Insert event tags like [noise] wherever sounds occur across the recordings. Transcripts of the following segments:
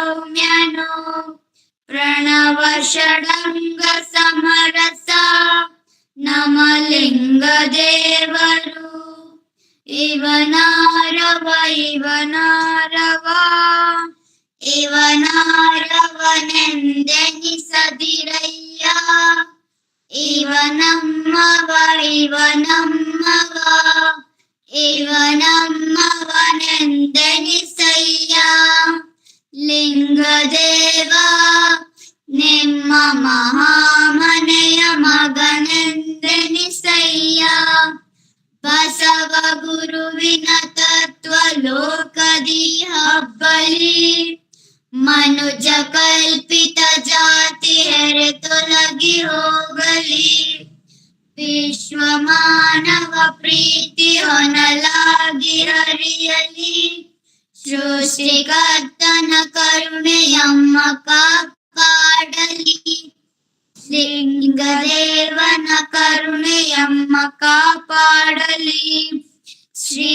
ಪ್ರಕೃತಿ ಸೌಮ್ಯನು ಪ್ರಣವ ಷಡಂಗ ಸಮರಸ ನಮಲಿಂಗ ದೇವರು ಇವನಾರವ ಇವನಾರವ ಇವನಾರವನೆಂದೆನಿಸದಿರಯ್ಯ. ಇವನಮ್ಮವ ಇವನಮ್ಮವ ಇವನಮ್ಮವನೆಂದೆನಿಸಯ್ಯ. ಲಿಂಗದೇವ, ನಿಮ್ಮ ಮಹಾಮನೆಯ ಮಗನೆಂದೆನಿಸಯ್ಯ ಬಸವ ಗುರುವಿನ ತತ್ವ ಲೋಕದಿ ಹಬ್ಬಲಿ. ಮನುಜ ಕಲ್ಪಿತ ಜಾತಿ ಹೆರೆ ತೊಲಗಿ ಹೋಗಲಿ. ವಿಶ್ವ ಮಾನವ ಪ್ರೀತಿ ಹೊನಲಾಗಿ ಹರಿಯಲಿ. ಸೃಷ್ಟಿಕರ್ತನ ಕರುಣೆಯಮ್ಮ ಕಾಪಾಡಲಿ ಲಿಂಗದೇವನ ಕರುಣೆಯಮ್ಮ ಕಾಪಾಡಲಿ ಶ್ರೀ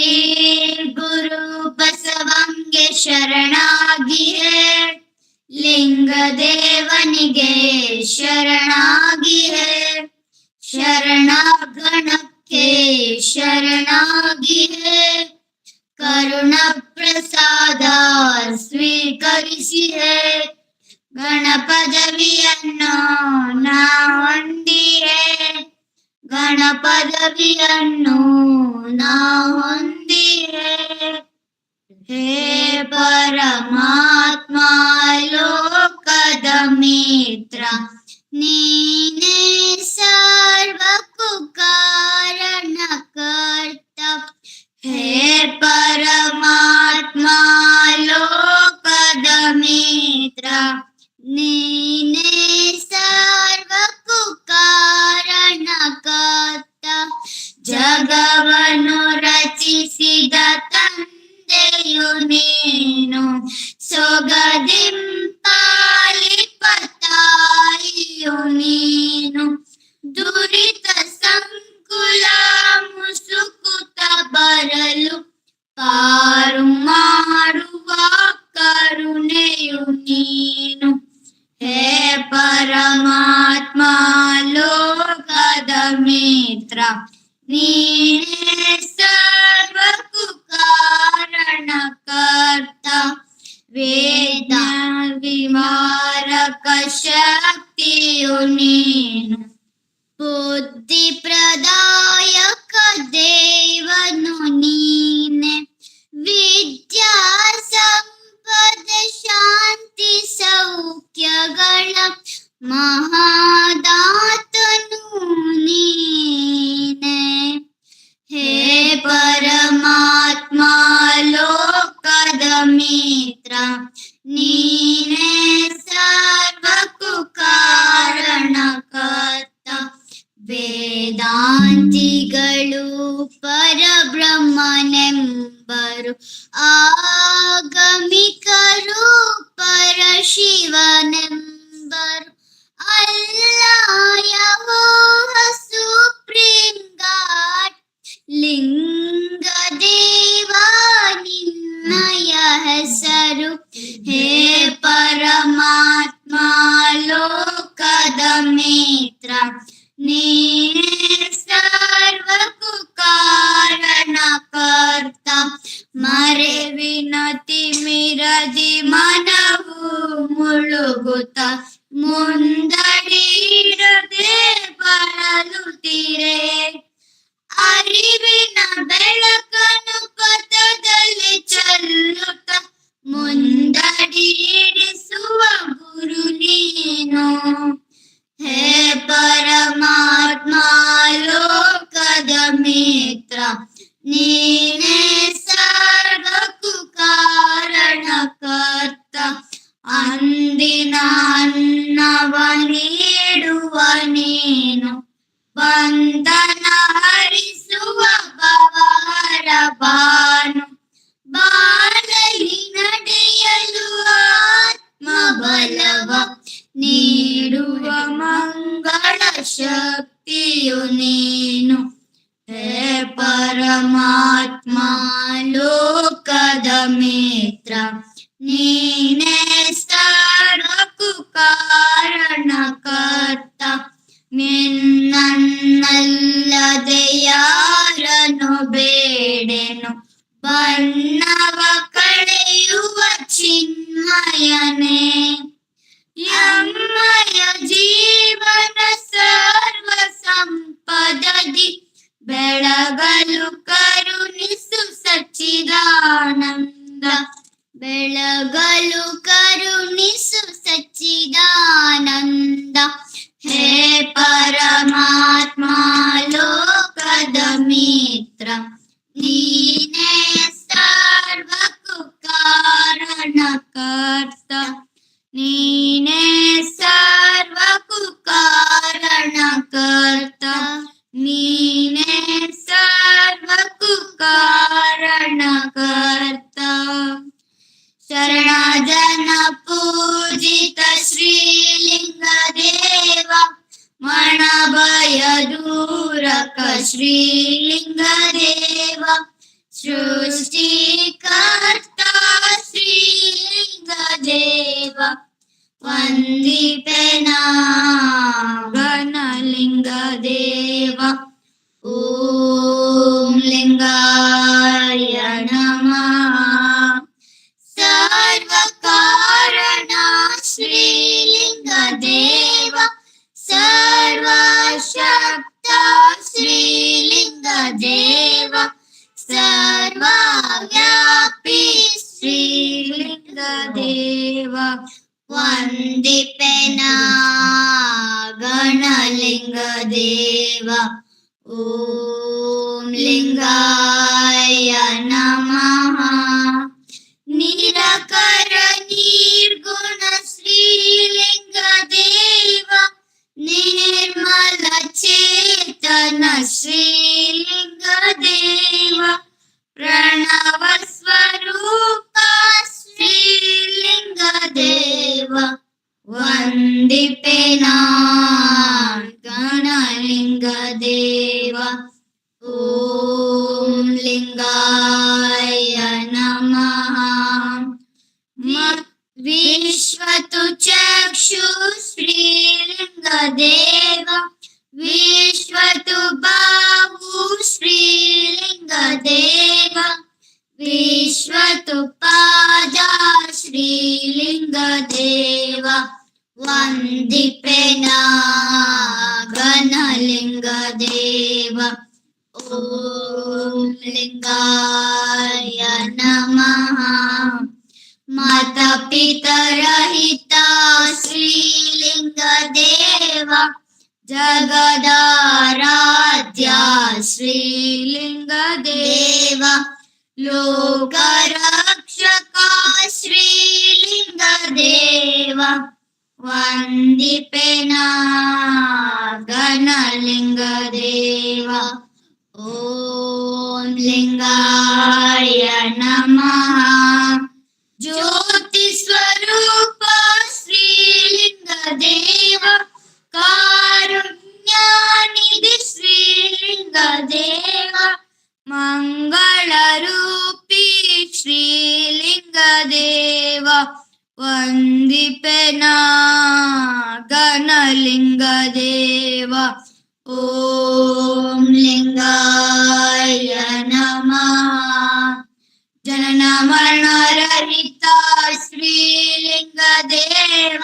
ಗುರು ಬಸವಂಗೆ ಶರಣಾಗಿಯೇ ಲಿಂಗದೇವನಿಗೆ ಶರಣಾಗಿಯೇ ಶರಣಗಣಕ್ಕೆ ಶರಣಾಗಿಯೇ ಕರುಣ ಪ್ರಸಾದ ಸ್ವೀಕರಿಸಿಯೇ ಗಣಪದವಿಯನ್ನು ನಾ ಹೊಂದಿಯೇ ಗಣಪದವಿಯನ್ನು ನಾ ಹೊಂದಿಯೇ ಹೇ ಪರಮಾತ್ಮ Amen. ವಿಮಾರಕ ಶಕ್ತಿಯು ನೀನು ಬುದ್ಧಿ ಪ್ರದಾಯಕ ದೇವನು ನೀನೆ ವಿದ್ಯಾ ಸಂಪದ ಶಾಂತಿ ಸೌಖ್ಯಗಳ ಮಹಾದಾತನು ನೀನೆ ಹೇ ಪರಮಾತ್ಮ ಲೋಕದ ಮಿತ್ರ ನೀನೇ ನೀಡುವ ಮಂಗಳ ಶಕ್ತಿಯು ನೀನು. ಹೇ ಪರಮಾತ್ಮ, ಲೋಕದ ಮಿತ್ರ, ನೀನೇ ಸರ್ವಕ್ಕೂ ಕಾರಣಕರ್ತ. ನಿನ್ನಲ್ಲದೆ ಯಾರನು ಬೇಡೆನು? ಬಣ್ಣವ ಕಳೆಯುವ ಚಿನ್ಮಯನೇ. 一 [laughs] ah. वन्दिपेना गणलिङ्गदेव ॐ लिङ्गाय नमः। निरकर निर्गुण श्रीलिङ्गदेव निर्मल चेतन श्रीलिङ्गदेव प्रणव स्वरूपा श्रीलिङ्गदेव वन्दिपेना गणलिङ्गदेव। ॐ लिङ्गाय नमः। विश्वतु चक्षु श्रीलिङ्गदेव विश्वतु बाहु श्रीलिङ्गदेव। विश्वतुपाजा श्रीलिङ्गदेव वन्दिपेना गणलिङ्गदेव ॐ लिङ्गाय नमः। मातापितरहिता श्रीलिङ्गदेव जगदाराध्या श्रीलिङ्गदेव। लोकरक्षका श्रीलिङ्गदेव वन्दिपेना गणलिङ्गदेव ॐ लिङ्गाय नमः ज्योतिस्वरूप श्रीलिङ्गदेव कारुण्यानिधि श्रीलिङ्गदेव ಜಗದಾರಾಧ್ಯ ಶ್ರೀಲಿಂಗದೇವ ವಂದಿಪನ ಗಣಲಿಂಗದೇವ ಓಂ ಲಿಂಗಾಯ ನಮಃ. ಜನನ ಮರಣ ಶ್ರೀಲಿಂಗದೇವ ಶ್ರೀಲಿಂಗ ದೇವ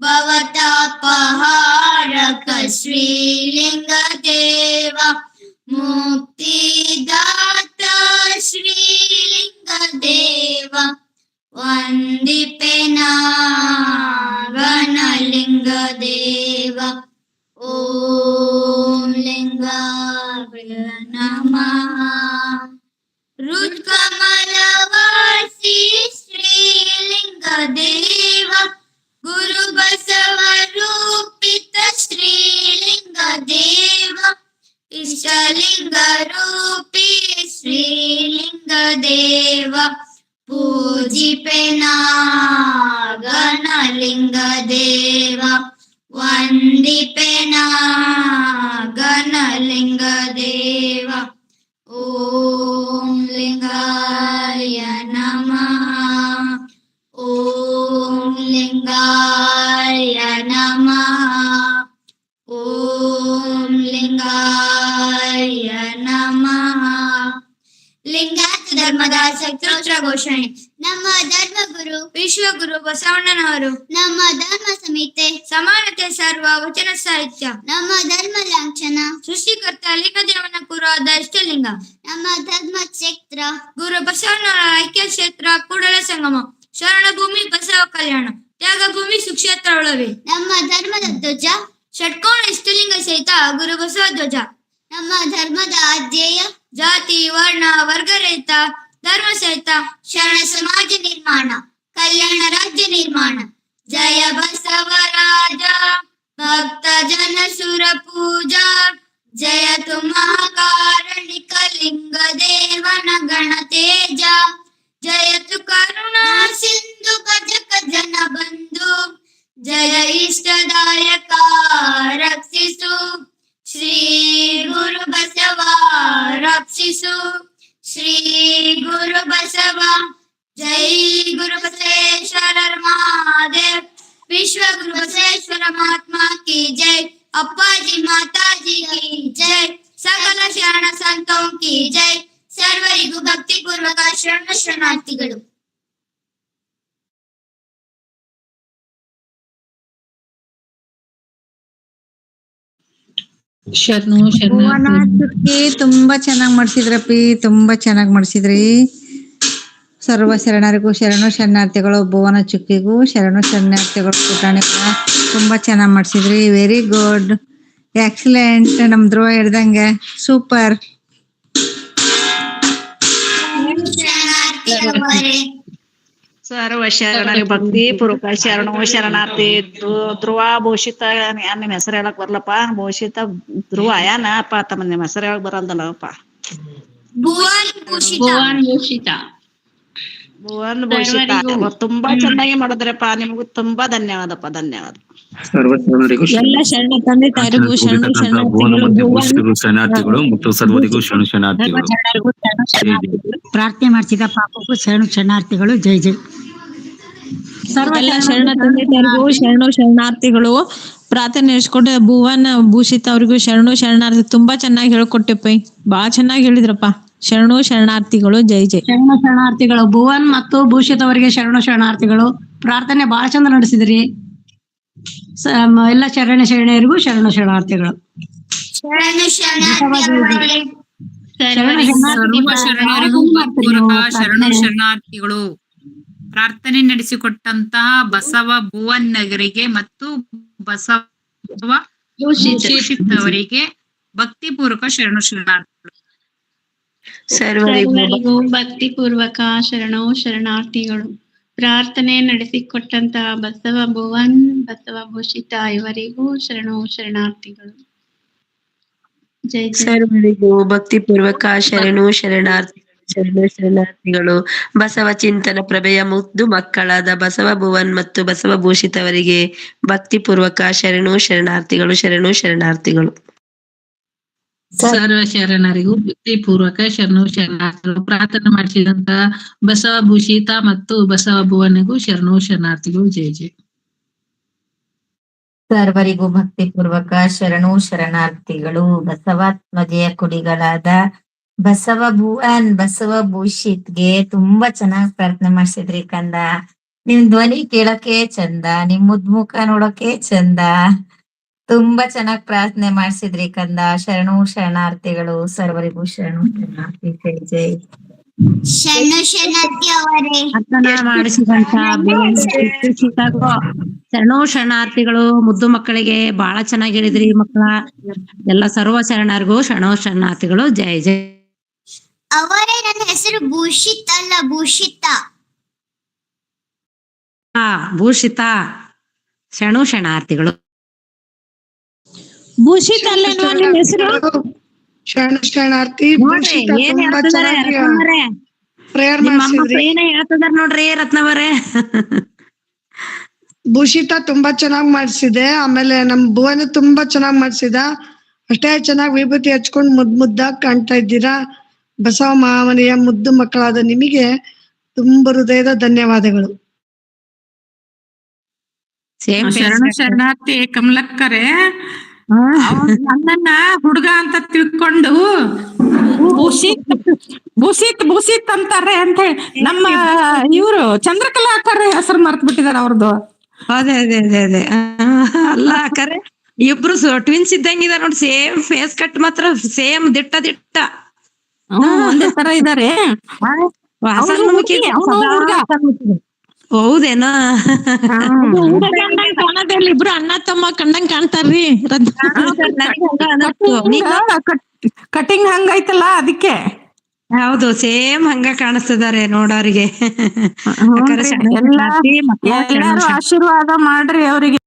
ಭವತಾಪಹಾರಕ ಶ್ರೀಲಿಂಗ मुक्तिदाता श्रीलिङ्गदेव वन्दिपे नागणलिङ्गदेव ॐ लिङ्गाय नमः। रुद्कमलवासी श्रीलिङ्गदेव गुरुबसवरूपित श्रीलिङ्गदेव ಶ್ರೀಲಿಂಗ ದೇವ ಗುರು ಬಸವ ರೂಪಿತ ಧರ್ಮಗುರು ವಿಶ್ವಗುರು ಬಸವಣ್ಣನವರು ನಮ್ಮ ಧರ್ಮ ಸಂಹಿತೆ ಸಮಾನತೆ ಸರ್ವ ವಚನ ಸಾಹಿತ್ಯ. ನಮ್ಮ ಧರ್ಮ ಲಾಂಛನ ಸೃಷ್ಟಿಕರ್ತ ಲಿಂಗದೇವನ ಕುರುವಾದ ಇಷ್ಟಲಿಂಗ. ನಮ್ಮ ಧರ್ಮ ಕ್ಷೇತ್ರ ಗುರು ಬಸವಣ್ಣವರ ಐಕ್ಯ ಕ್ಷೇತ್ರ ಕೂಡಲ ಸಂಗಮ. ಶರಣ ಭೂಮಿ ಬಸವ ಕಲ್ಯಾಣ. ತ್ಯಾಗ ಭೂಮಿ ಸುಕ್ಷೇತ್ರ ಒಳವೆ ನಮ್ಮ ಧರ್ಮದ ಧ್ವಜ ಷಟ್ಕೋಣ ಇಷ್ಟಲಿಂಗ ಸಹಿತ ಗುರು ಬಸವ ಧ್ವಜ. ನಮ್ಮ ಧರ್ಮದ ಅಧ್ಯಯ ಜಾತಿ ವರ್ಣ ವರ್ಗರಹಿತ ಧರ್ಮ ಸಹಿತ ಶರಣ ಸಮಾಜ ನಿರ್ಮಾಣ ಕಲ್ಯಾಣ ರಾಜ್ಯ ನಿರ್ಮಾಣ ಜಯ ಬಸವರಾಜ ಭಕ್ತ ಜನ ಸುರ ಪೂಜಾ जय ಸಕಲ ಶರಣ ಸಂತೋಂ ಕಿ ಜೈ. ಸರ್ವರಿಗೂ ಭಕ್ತಿ ಪೂರ್ವಕ ಶರಣ ಶರಣಾರ್ಥಿಗಳು. ಶರಣು ಭುವನ ಶರಣಾರ್ಥಿ ಚುಕ್ಕಿ ತುಂಬಾ ಚೆನ್ನಾಗ್ ಮಾಡ್ಸಿದ್ರಪ್ಪಿ ತುಂಬಾ ಚೆನ್ನಾಗಿ ಮಾಡ್ಸಿದ್ರಿ. ಸರ್ವ ಶರಣರಿಗೂ ಶರಣು ಶರಣಾರ್ಥಿಗಳು ಭುವನ ಚುಕ್ಕಿಗೂ ಶರಣು ಶರಣಾರ್ಥಿಗಳು ಪುಟಾಣಿಗೂ. ತುಂಬಾ ಚೆನ್ನಾಗಿ ಮಾಡ್ಸಿದ್ರಿ. ವೆರಿ ಗುಡ್ ಎಕ್ಸಲೆಂಟ್ ನಮ್ ಧ್ರುವ ಹಿಡ್ದಂಗೆ ಸೂಪರ್ ಶರಣಾರ್ಥಿಗಳವರೇ ಸರ್ವ ಶರಣರಿ ಭಕ್ತಿ ಪೂರ್ವಕ ಶರಣು ಶರಣಾರ್ಥಿ ಧ್ರು- ಧ್ರುವ ಭೂಷಿತ ಯಾನ್ ನಿಮ್ ಹೆಸರು ಹೇಳಕ್ ಬರ್ಲಪ್ಪ. ಭೂಷಿತ ಧ್ರುವ ಯಾನಪ್ಪ ತಮ್ಮ ನಿಮ್ ಹೆಸರು ಹೇಳಕ್ ಬರಲ್ದಲ್ಲಪ್ಪ? ಭುವನ್ ಭೂಷಿತ ಭುವನ್ ಭೂಷಿತ ಭುವನ್ ಭೂಷಿತ ಸರ್ವರಿಗೂ. ತುಂಬಾ ಚೆನ್ನಾಗಿ ಮಾಡಿದ್ರಪ್ಪ. ನಿಮಗೂ ತುಂಬಾ ಧನ್ಯವಾದಪ್ಪ ಧನ್ಯವಾದ. ಎಲ್ಲ ಶರಣ ತಂದೆ ತಾಯಿಗೂ ಶರಣ ಶರಣಾರ್ಥಿಗಳು ಮತ್ತು ಸರ್ವರಿಗೂ ಶರಣ ಶರಣಾರ್ಥಿಗಳು. ಜೈ ಜೈ. ಪ್ರಾರ್ಥನೆ ಮಾಡ್ತಿದ್ದ ಪಾಪಕ್ಕೂ ಶರಣು ಶರಣಾರ್ಥಿಗಳು. ಜೈ ಜೈ. ಎಲ್ಲ ಶರಣ ತಂದೆ ತಾಯಿಗೂ ಶರಣು ಶರಣಾರ್ಥಿಗಳು. ಪ್ರಾರ್ಥನೆ ನಡೆಸ್ಕೊಂಡು ಭುವನ್ ಭೂಷಿತ ಅವ್ರಿಗೂ ಶರಣು ಶರಣಾರ್ಥಿ. ತುಂಬಾ ಚೆನ್ನಾಗಿ ಹೇಳ್ಕೊಟ್ಟೆಪ್ಪ. ಬಾ ಚೆನ್ನಾಗಿ ಹೇಳಿದ್ರಪ್ಪ. ಶರಣು ಶರಣಾರ್ಥಿಗಳು ಜೈ ಜೈ. ಶರಣು ಶರಣಾರ್ಥಿಗಳು ಭುವನ್ ಮತ್ತು ಭೂಷಿತ್ ಅವರಿಗೆ ಶರಣು ಶರಣಾರ್ಥಿಗಳು. ಪ್ರಾರ್ಥನೆ ಬಹಳ ಚಂದ ನಡೆಸಿದ್ರಿ. ಎಲ್ಲ ಶರಣ ಶರಣರಿಗೂ ಶರಣು ಶರಣಾರ್ಥಿಗಳು. ಶರಣ ಶರಣಾರ್ಥಿಗಳವರೇ ಸರ್ವ ಶರಣರಿಗೂ ಭಕ್ತಿಪೂರ್ವಕ ಶರಣು ಶರಣಾರ್ಥಿಗಳು. ಪ್ರಾರ್ಥನೆ ನಡೆಸಿಕೊಟ್ಟಂತಹ ಬಸವ ಭುವನ್ ನಗರಿಗೆ ಮತ್ತು ಬಸವ ಭೂಷಿತ್. ಅವರಿಗೆ ಭಕ್ತಿಪೂರ್ವಕ ಶರಣು ಶರಣಾರ್ಥಿಗಳು. ಸರ್ವರಿಗೂ ಭಕ್ತಿಪೂರ್ವಕ ಶರಣೋ ಶರಣಾರ್ಥಿಗಳು. ಪ್ರಾರ್ಥನೆ ನಡೆಸಿಕೊಟ್ಟಂತಹ ಬಸವ ಭುವನ್ ಬಸವ ಭೂಷಿತ ಇವರಿಗೂ ಶರಣೋ ಶರಣಾರ್ಥಿಗಳು. ಜೈ ಸರ್ವರಿಗೂ ಭಕ್ತಿಪೂರ್ವಕ ಶರಣು ಶರಣಾರ್ಥಿ ಶರಣ ಶರಣಾರ್ಥಿಗಳು. ಬಸವ ಚಿಂತನ ಪ್ರಭೆಯ ಮುದ್ದು ಮಕ್ಕಳಾದ ಬಸವ ಭುವನ್ ಮತ್ತು ಬಸವ ಭೂಷಿತವರಿಗೆ ಭಕ್ತಿ ಭಕ್ತಿಪೂರ್ವಕ ಶರಣು ಶರಣಾರ್ಥಿಗಳು ಶರಣು ಶರಣಾರ್ಥಿಗಳು. ಸರ್ವ ಶರಣರಿಗೂ ಭಕ್ತಿ ಪೂರ್ವಕ ಶರಣು ಶರಣಾರ್ಥಿಗಳು. ಪ್ರಾರ್ಥನೆ ಮಾಡಿಸಿದಂತ ಬಸವ ಭೂಷಿತ ಮತ್ತು ಬಸವ ಭುವನಿಗೂ ಶರಣು ಶರಣಾರ್ಥಿಗಳು. ಜಯ ಜಯ ಸರ್ವರಿಗೂ ಭಕ್ತಿಪೂರ್ವಕ ಶರಣು ಶರಣಾರ್ಥಿಗಳು. ಬಸವಾತ್ಮಜೆಯ ಕುಡಿಗಳಾದ ಬಸವ ಭುವನ್ ಬಸವ ಭೂಷಿತ್ಗೆ ತುಂಬಾ ಚೆನ್ನಾಗಿ ಪ್ರಾರ್ಥನೆ ಮಾಡ್ಸಿದ್ರಿ ಕಂದ. ನಿಮ್ ಧ್ವನಿ ಕೇಳಕ್ಕೆ ಚಂದ ನಿಮ್ ಮುದ್ಮುಖ ನೋಡಕ್ಕೆ ಚಂದ. ತುಂಬಾ ಚೆನ್ನಾಗಿ ಪ್ರಾರ್ಥನೆ ಮಾಡ್ಸಿದ್ರಿ ಕಂದ. ಶರಣು ಶರಣಾರ್ಥಿಗಳು ಸರ್ವರಿಗೂ ಶರಣು ಶರಣಾರ್ಥಿ ಜೈ ಜೈ. ಮಾಡಿಸಿದಂತ ಶರಣು ಶರಣಾರ್ಥಿಗಳು ಮುದ್ದು ಮಕ್ಕಳಿಗೆ ಬಹಳ ಚೆನ್ನಾಗಿ ಹೇಳಿದ್ರಿ ಮಕ್ಕಳ ಎಲ್ಲ ಸರ್ವ ಶರಣರಿಗೂ ಶರಣು ಶರಣಾರ್ಥಿಗಳು ಜೈ ಜೈ. ಅವರೇ ನನ್ನ ಹೆಸರು ಭೂಷಿತ ಅಲ್ಲ ಭೂಷಿತ. ಆ, ಭೂಷಿತ. ಶರಣು ಶರಣಾರ್ಥಿಗಳು. ಭೂಷಿತ ಅಲ್ಲ ನಿಮ್ ಹೆಸರು? ಶರಣ ಶರಣಾರ್ಥಿ ಪ್ರೇಯರ್ ಹೇಳ್ತಿದಾರ ನೋಡ್ರಿ ರತ್ನವರೇ? ಭೂಷಿತ ತುಂಬಾ ಚೆನ್ನಾಗ್ ಮಾಡ್ಸಿದೆ. ಆಮೇಲೆ ನಮ್ ಭುವನ ತುಂಬಾ ಚೆನ್ನಾಗ್ ಮಾಡ್ಸಿದ. ಅಷ್ಟೇ ಚೆನ್ನಾಗ್ ವಿಭೂತಿ ಹಚ್ಕೊಂಡ್ ಮುದ್ ಮುದ್ದಾಗ್ ಕಾಣ್ತಾ ಇದ್ದೀರಾ? ಬಸವ ಮಹಾಮನೆಯ ಮುದ್ದು ಮಕ್ಕಳಾದ ನಿಮಗೆ ತುಂಬಾ ಹೃದಯದ ಧನ್ಯವಾದಗಳು. ಶರಣ ಶರಣಾರ್ಥಿ ಕಮಲಕ್ಕರೆ ನನ್ನನ್ನ ಹುಡುಗ ಅಂತ ತಿಳ್ಕೊಂಡು ಭೂಷಿತ್ ಭೂಷಿತ್ ಭೂಷಿತ್ ಅಂತಾರೆ ಅಂತ ಹೇಳಿ ನಮ್ಮ ಇವ್ರು ಚಂದ್ರಕಲಾಕರ್ ಹೆಸರು ಮರ್ತ್ ಬಿಟ್ಟಿದಾರ ಅವ್ರದ್ದು ಅದೇ ಅದೇ ಅದೇ. ಅದೇ ಅಲ್ಲ ಕರೆ ಇಬ್ರು ಟ್ವಿನ್ಸ್ ಇದ್ದಂಗಿದ ನೋಡಿ ಸೇಮ್ ಫೇಸ್ ಕಟ್ ಮಾತ್ರ ಸೇಮ್ ದಿಟ್ಟ ದಿಟ್ಟ. ಒಂದೇ ತರ ಇದಾರೆ. ಹೌದೇನೋ? ಇಬ್ರು ಅಣ್ಣ ತಮ್ಮ ಕಂಡಂಗ್ ಕಾಣ್ತಾರ್ರಿ. ಕಟಿಂಗ್ ಹಂಗೈತಲ್ಲ ಅದಕ್ಕೆ? ಹೌದು ಸೇಮ್ ಹಂಗ ಕಾಣಿಸ್ತಿದಾರೆ ನೋಡೋರಿಗೆ ಆಶೀರ್ವಾದ ಮಾಡ್ರಿ ಅವರಿಗೆ.